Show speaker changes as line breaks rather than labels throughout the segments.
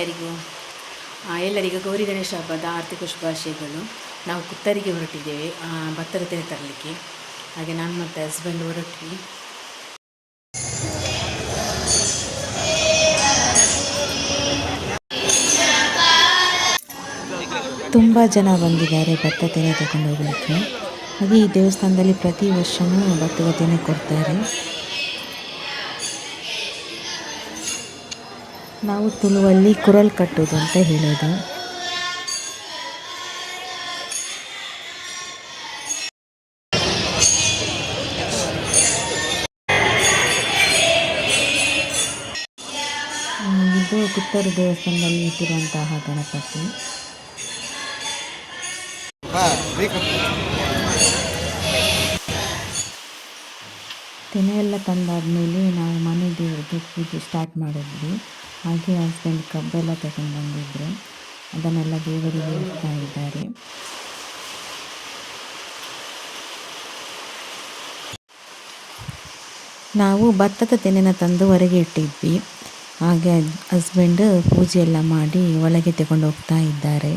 ಎಲ್ಲರಿಗೂ ಎಲ್ಲರಿಗೂ ಗೌರಿ ಗಣೇಶ ಹಬ್ಬದ ಆರ್ಥಿಕ ಶುಭಾಶಯಗಳು. ನಾವು ಕುತ್ತರಿಗೆ ಹೊರಟಿದ್ದೇವೆ ಭತ್ತದ ತೆನೆ ತರಲಿಕ್ಕೆ. ಹಾಗೆ ನಾನು ಮತ್ತು ಹಸ್ಬೆಂಡ್ ಹೊರಟ್ವಿ.
ತುಂಬ ಜನ ಬಂದಿದ್ದಾರೆ ಭತ್ತ ತೆನೆ ತಗೊಂಡು ಹೋಗಲಿಕ್ಕೆ ಹಾಗೆ ಈ ದೇವಸ್ಥಾನದಲ್ಲಿ ಪ್ರತಿ ವರ್ಷವೂ ಭತ್ತದ ತೆನೆ ಕೊಡ್ತಾರೆ. ನಾವು ತುಳುವಲ್ಲಿ ಕುರಲ್ ಕಟ್ಟೋದು ಅಂತ ಹೇಳೋದು. ಇದು ಕುತ್ತೂರು ದೇವಸ್ಥಾನದಲ್ಲಿ ಇಟ್ಟಿರುವಂತಹ ಗಣಪತಿ. ತೆನೆ ಎಲ್ಲ ತಂದಾದ್ಮೇಲೆ ನಾವು ಮನೆ ದೇವ್ರದ್ದು ಪೂಜೆ ಸ್ಟಾರ್ಟ್ ಮಾಡಿದ್ವಿ. ಹಾಗೆ ಹಸ್ಬೆಂಡ್ ಕಬ್ಬೆಲ್ಲ ತಗೊಂಡು ಬಂದಿದ್ರು. ಅದನ್ನೆಲ್ಲ ದೇವರಿಗೆ ಇಡ್ತಾ ಇದ್ದಾರೆ. ನಾವು ಭತ್ತದ ತೆನೆನ ತಂದು ಹೊರಗೆ ಇಟ್ಟಿದ್ವಿ. ಹಾಗೆ ಹಸ್ಬೆಂಡ್ ಪೂಜೆ ಎಲ್ಲ ಮಾಡಿ ಒಳಗೆ ತಗೊಂಡು ಹೋಗ್ತಾ ಇದ್ದಾರೆ.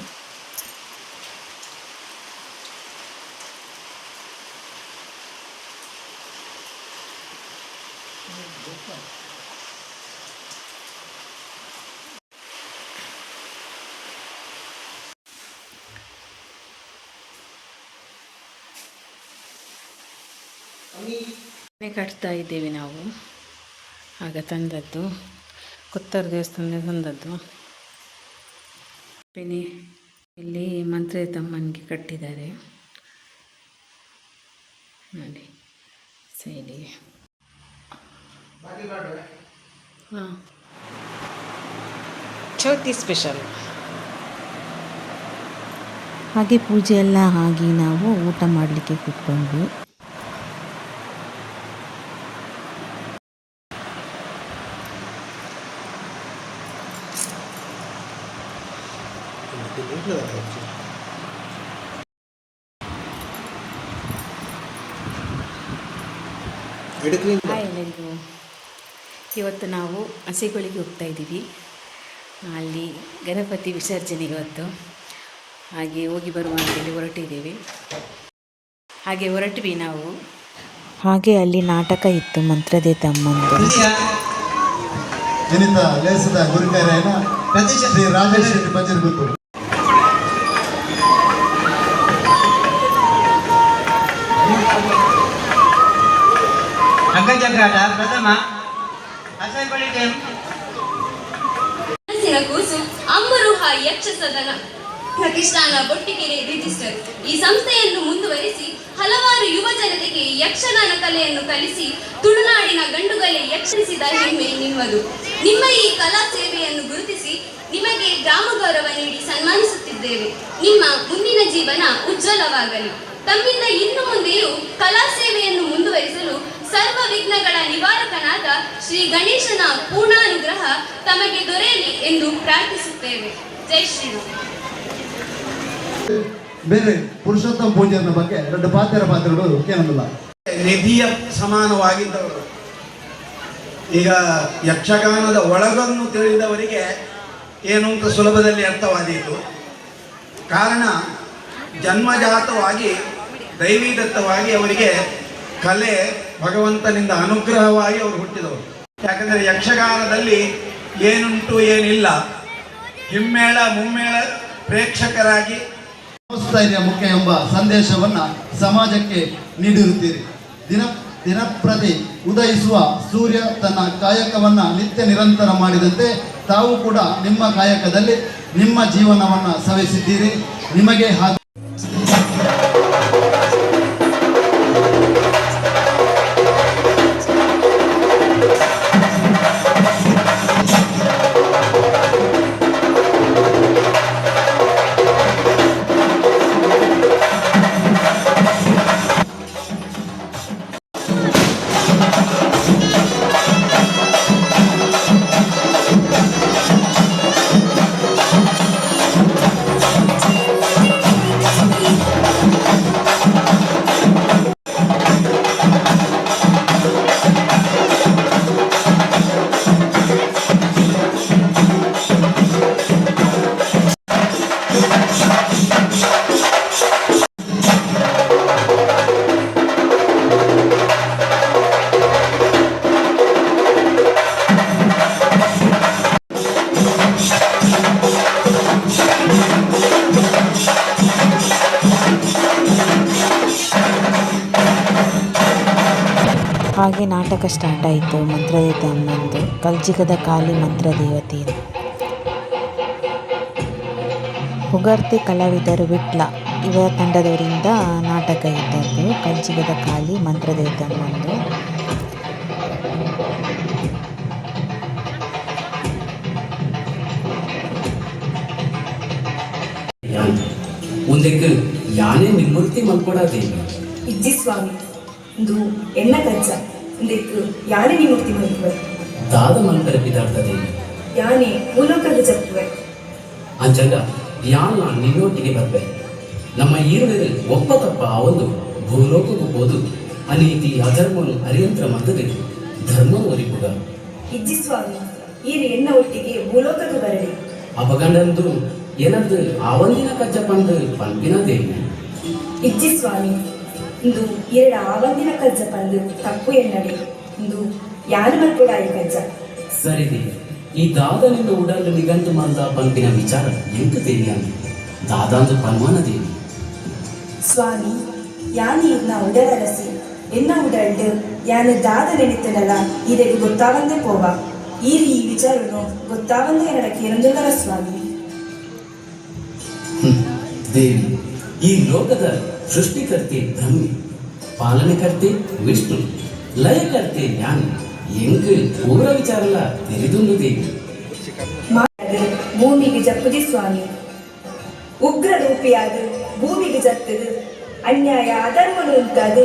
ಮನೆ ಕಟ್ತಾ ಇದ್ದೀವಿ ನಾವು. ಆಗ ತಂದದ್ದು, ಕೊತ್ತರ ದೇವಸ್ಥಾನದ ತಂದದ್ದು. ಬೆನಿ, ಇಲ್ಲಿ ಮಂತ್ರಿ ತಮ್ಮನಿಗೆ ಕಟ್ಟಿದ್ದಾರೆ. ನೋಡಿ ಸೈಡಿಗೆ ಹಾಂ. ಚೌತಿ ಸ್ಪೆಷಲ್.
ಹಾಗೆ ಪೂಜೆ ಎಲ್ಲ ಆಗಿ ನಾವು ಊಟ ಮಾಡಲಿಕ್ಕೆ ಕೂತ್ಕೊಂಡ್ವಿ.
ಹಾಯ್ ಎಲ್ಲರಿಗೂ. ಇವತ್ತು ನಾವು ಹಸಿಗಳಿಗೆ ಹೋಗ್ತಾ ಇದ್ದೀವಿ. ಅಲ್ಲಿ ಗಣಪತಿ ವಿಸರ್ಜನೆ ಇವತ್ತು. ಹಾಗೆ ಹೋಗಿ ಬರುವ ಅಂತೇಳಿ ಹೊರಟಿದ್ದೇವೆ. ಹಾಗೆ ಹೊರಟ್ವಿ ನಾವು.
ಹಾಗೆ ಅಲ್ಲಿ ನಾಟಕ ಇತ್ತು ಮಂತ್ರದೇ ತಮ್ಮಂದು
ಗುರುಕಾರ ರಾಜೇಶ್
ಮನಸ್ಸಿನ ಕೂಸು ಅಮ್ಮರುಹ ಯಕ್ಷ ಸದನ ಪ್ರತಿಷ್ಠಾನ ಬೊಟ್ಟಿಗೆರೆ ರಿಜಿಸ್ಟರ್. ಈ ಸಂಸ್ಥೆಯನ್ನು ಮುಂದುವರಿಸಿ ಹಲವಾರು ಯುವ ಜನತೆಗೆ ಯಕ್ಷಗಾನ ಕಲೆಯನ್ನು ಕಲಿಸಿ ತುಳುನಾಡಿನ ಗಂಡುಗಲೆ ಯಕ್ಷಿಸಿದ ಹೆಮ್ಮೆ ನಿಮ್ಮದು. ನಿಮ್ಮ ಈ ಕಲಾ ಸೇವೆಯನ್ನು ಗುರುತಿಸಿ ನಿಮಗೆ ಗ್ರಾಮ ಗೌರವ ನೀಡಿ ಸನ್ಮಾನಿಸುತ್ತಿದ್ದೇವೆ. ನಿಮ್ಮ ಮುಂದಿನ ಜೀವನ ಉಜ್ವಲವಾಗಲಿ. ತಮ್ಮಿಂದ ಇನ್ನು ಮುಂದೆಯೂ ಕಲಾ ಸೇವೆಯನ್ನು ಮುಂದುವರಿಸಲು ಸರ್ವ ವಿಘ್ನಗಳ ನಿವಾರಕನಾದ ಶ್ರೀ ಗಣೇಶನ ಪೂರ್ಣಾನುಗ್ರಹ ತಮಗೆ ದೊರೆಯಲಿ ಎಂದು ಪ್ರಾರ್ಥಿಸುತ್ತೇವೆ. ಜೈ ಶ್ರೀರಾಮ್.
ಬೇರೆ ಪುರುಷೋತ್ತಮ ಪೂಜೆಯ ಬಗ್ಗೆ ದೊಡ್ಡ ಪಾತ್ರ ಪಾತ್ರಗಳು ಕೇಳಲ್ಲ
ನಿಧಿಯ ಸಮಾನವಾಗಿದ್ದವರು. ಈಗ ಯಕ್ಷಗಾನದ ಒಳಗನ್ನು ತಿಳಿದವರಿಗೆ ಏನು ಅಂತ ಸುಲಭದಲ್ಲಿ ಅರ್ಥವಾದೀತು. ಕಾರಣ ಜನ್ಮಜಾತವಾಗಿ ದೈವೀದತ್ತವಾಗಿ ಅವರಿಗೆ ಕಲೆ ಭಗವಂತನಿಂದ ಅನುಗ್ರಹವಾಗಿ ಅವರು ಹುಟ್ಟಿದವರು. ಯಾಕಂದರೆ ಯಕ್ಷಗಾನದಲ್ಲಿ ಏನುಂಟು ಏನಿಲ್ಲ. ಹಿಮ್ಮೇಳ, ಮುಮ್ಮೇಳ ಪ್ರೇಕ್ಷಕರಾಗಿ
ಸ್ಥೈರ್ಯ ಮುಖ್ಯ ಎಂಬ ಸಂದೇಶವನ್ನ ಸಮಾಜಕ್ಕೆ ನೀಡಿರುತ್ತೀರಿ. ದಿನ, ದಿನಪ್ರತಿ ಉದಯಿಸುವ ಸೂರ್ಯ ತನ್ನ ಕಾಯಕವನ್ನ ನಿತ್ಯ ನಿರಂತರ ಮಾಡಿದಂತೆ ತಾವು ಕೂಡ ನಿಮ್ಮ ಕಾಯಕದಲ್ಲಿ ನಿಮ್ಮ ಜೀವನವನ್ನ ಸವಿಸಿದ್ದೀರಿ. ನಿಮಗೆ ಹಾಗೂ
ನಾಟಕ ಸ್ಟಾರ್ಟ್ ಆಯಿತು ಮಂತ್ರದೇವತೆ ಅಮ್ಮಂದು ಕಲ್ಜಿಗದ ಕಾಲಿ ಮಂತ್ರದೇವತೆ ಹುಗಾರ್ತಿ ಕಲಾವಿದರು ವಿಟ್ಲ ಇವರ ತಂಡದವರಿಂದ ನಾಟಕ ಇದ್ದದ್ದು ಕಲ್ಜಿಗದ ಕಾಲಿ ಮಂತ್ರದೇವತೆ ಅಮ್ಮಂದು
ಮುಂದಕ್ಕೆ ಒಂದಕ್ಕೆ ಯಾನೇ ನಿಮ್ಮೂರ್ತಿ ಮಲ್ಕೊಡಾದೇವಿ
ಇಜ್ಜಿ ಸ್ವಾಮಿ ಇದು ಎಣ್ಣ ಕಜ್ಜ ಇಂದೆಕ್ಕು ಯಾನೆ ನೀ ಮೂರ್ತಿ ಮಲ್ಪುವೆ
ದಾದ ಮಂತರ ಬಿದಾಡ್ತದೇವಿ
ಯಾನೆ? ಮೂಲಕದ ಜಪ್ಪುವೆ
ಅಂಚಾಗ ಯಾನ್ ನಾನು ನಿನ್ನೊಟ್ಟಿಗೆ ಬರ್ಬೆ ನಮ್ಮ ಈರುಳಿರು ಒಪ್ಪ ತಪ್ಪ ಒಂದು ಭೂಲೋಕಕ್ಕೂ ಹೋದು. ಅನೀತಿ ಅಧರ್ಮನು ಅರಿಯಂತ್ರ ಮಂತದೆ ಧರ್ಮ ಒರಿಪುಗ
ಇಜ್ಜಿ ಸ್ವಾಮಿ ಈರು ಎಣ್ಣ ಒಟ್ಟಿಗೆ ಭೂಲೋಕಕ್ಕೆ ಬರಲಿ.
ಅಪಗಂಡಂದು ಏನಂದು ಆವಂದಿನ ಕಜ್ಜ ಪಂದು ಪಂಪಿನ ದೇವಿ
ಇಜ್ಜಿ ಸ್ವಾಮಿ ಇಂದು ಎರಡು ಆವಂದಿನ ಕಜ್ಜ ಪಂದು ತಪ್ಪು ಎನ್ನಡಿ ಇಂದು ಯಾರು ಮಲ್ಪುಡಾಯಿ ಕಜ್ಜ?
ಸರಿ ದೇವಿ. ಈ ದಾದ ನಿನ್ನ ಉಡಲು ನಿಗಂತು ಮಂದ ಪಂಪಿನ ವಿಚಾರ ಎಂಟು ದೇವಿ ಅಂದು ದಾದಾಂದು ಪನ್ಮಾನ ದೇವಿ.
ಸ್ವಾಮಿ ಯಾನಿ ಇದ್ನ ಉಡಲರಸಿ. ಎನ್ನ ಉಡಲ್ಡು ಯಾನು ದಾದ ನೆನೆತನಲ್ಲ ಇದಕ್ಕೆ ಗೊತ್ತಾವಂದೆ ಪೋವ. ಈರಿ ಈ ವಿಚಾರನು ಗೊತ್ತಾವಂದೆ ಎರಡ ಕೇರೊಂದುಲ್ಲರ ಸ್ವಾಮಿ.
ಹ್ಮ್. ದೇವಿ ಈ ಲೋಕದ ಸೃಷ್ಟಿಕರ್ತೆ ಬ್ರಹ್ಮಿ ಪಾಲನೆಕರ್ತೆ ವಿಷ್ಣು ಲಯಕರ್ತೆ ಜ್ಞಾನ ಎಂಕ್ ಪೂರ ವಿಚಾರಲ ತಿಳಿದುಂಡು ದೇವಿ
ಮಾಡು ಭೂಮಿಗೆ ಜಪ್ಪುದಿ ಸ್ವಾಮಿ ಉಗ್ರ ರೂಪಿಯಾದ ಭೂಮಿಗೆ ಜತ್ತದು ಅನ್ಯಾಯ ಅಧರ್ಮನು ಉಂಟಾದು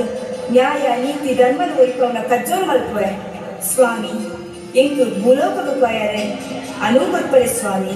ನ್ಯಾಯ ನೀತಿ ಧರ್ಮದ ವೈಭವನ ಕಜ್ಜೋರು ಮಲ್ಪುವೆ ಸ್ವಾಮಿ ಎಂಕು ಭೂಲೋಕದ ಪಯರೆ ಅನುಭವಪಡೆ ಸ್ವಾಮಿ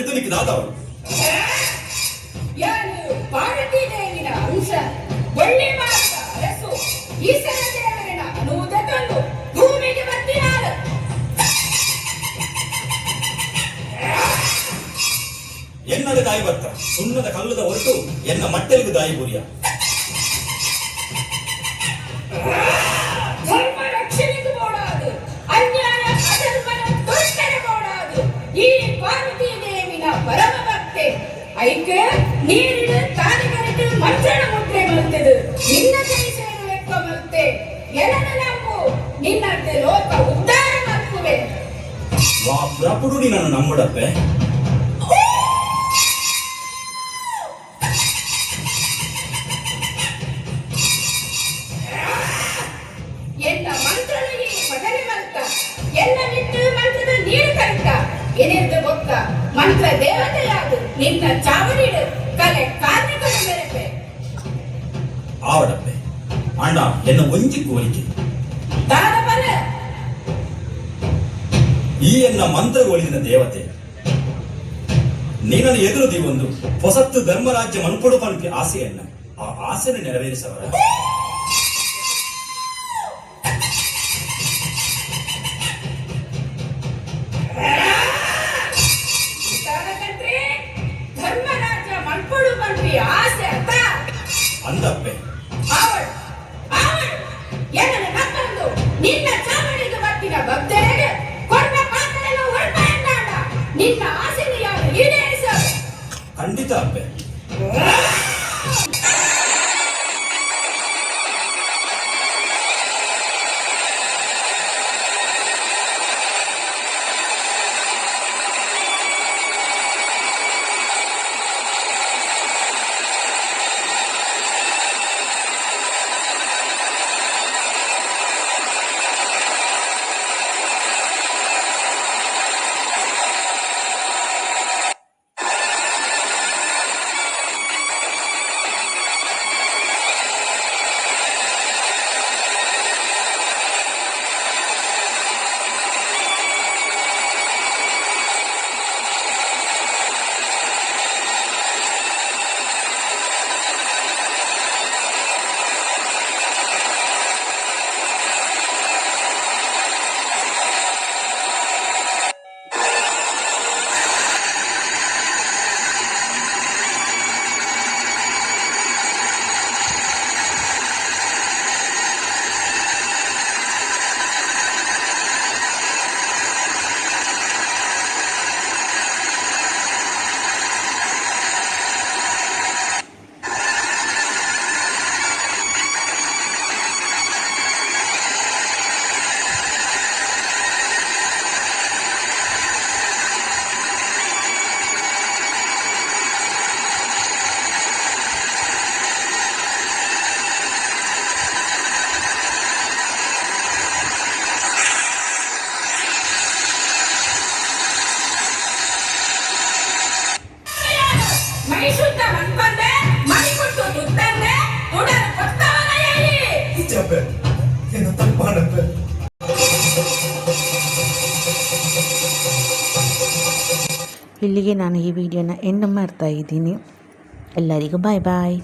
ಅವರು ದಾದವರು
ಯಾರು ಪಾರ್ವತಿ ದೇವಿನ ಅಂಶ? ಒಳ್ಳೆ ಮಾರ್ಗ ಅರಸು ಈಶ್ವರ ದೇವರಿನ ಅನುಮತ ತಂದು ಭೂಮಿಗೆ ಬರ್ತಿನಾರ
ಎನ್ನದ ದಾಯಿ ಬರ್ತ ಸುಣ್ಣದ ಕಲ್ಲದ ಹೊರಟು ಎನ್ನ ಮಟ್ಟಲಿಗೆ ದಾಯಿ ಬುರಿಯ.
ಐಕೆ ನೀರಿಡು ತಾನೆ ಕರೆದು ಮಂತ್ರಣ ಮುದ್ರೆ ಮಲ್ತದು ನಿನ್ನ ಕೈ ಎಕ್ಕ ಬರುತ್ತೆ. ಎನನ ನಾವು ನಿನ್ನಂತೆ ಲೋಕ ಉದ್ಧಾರ ಮಲ್ಪುವೆ
ವಾ ಪ್ರಪುಡು ನಿನ್ನನ್ನು ನಮ್ಮುಡಪ್ಪೆ ಅಣ್ಣ ಎನ್ನ ಒಂಜಿ
கோரிக்கை
ಈ ಎನ್ನ ಮಂತ್ರಗೊಳಿಸಿದ ದೇವತೆ ನೀನನ್ನು ಎದುರು ದಿವೊಂದು ಹೊಸತ್ತು ಧರ್ಮರಾಜ್ಯ ಮನ್ಕೊಡುವ ಆಸೆಯನ್ನ ಆ ಆಸೆನ ನೆರವೇರಿಸವರ.
ದುಡರ ಕೊಟ್ಟವನ ಹೇಳಿ
ಏನು
ಇಲ್ಲಿಗೆ ನಾನು ಈ ವಿಡಿಯೋನ ಎಂಡ್ ಮಾಡ್ತಾ ಇದ್ದೀನಿ. ಎಲ್ಲರಿಗೂ ಬಾಯ್ ಬಾಯ್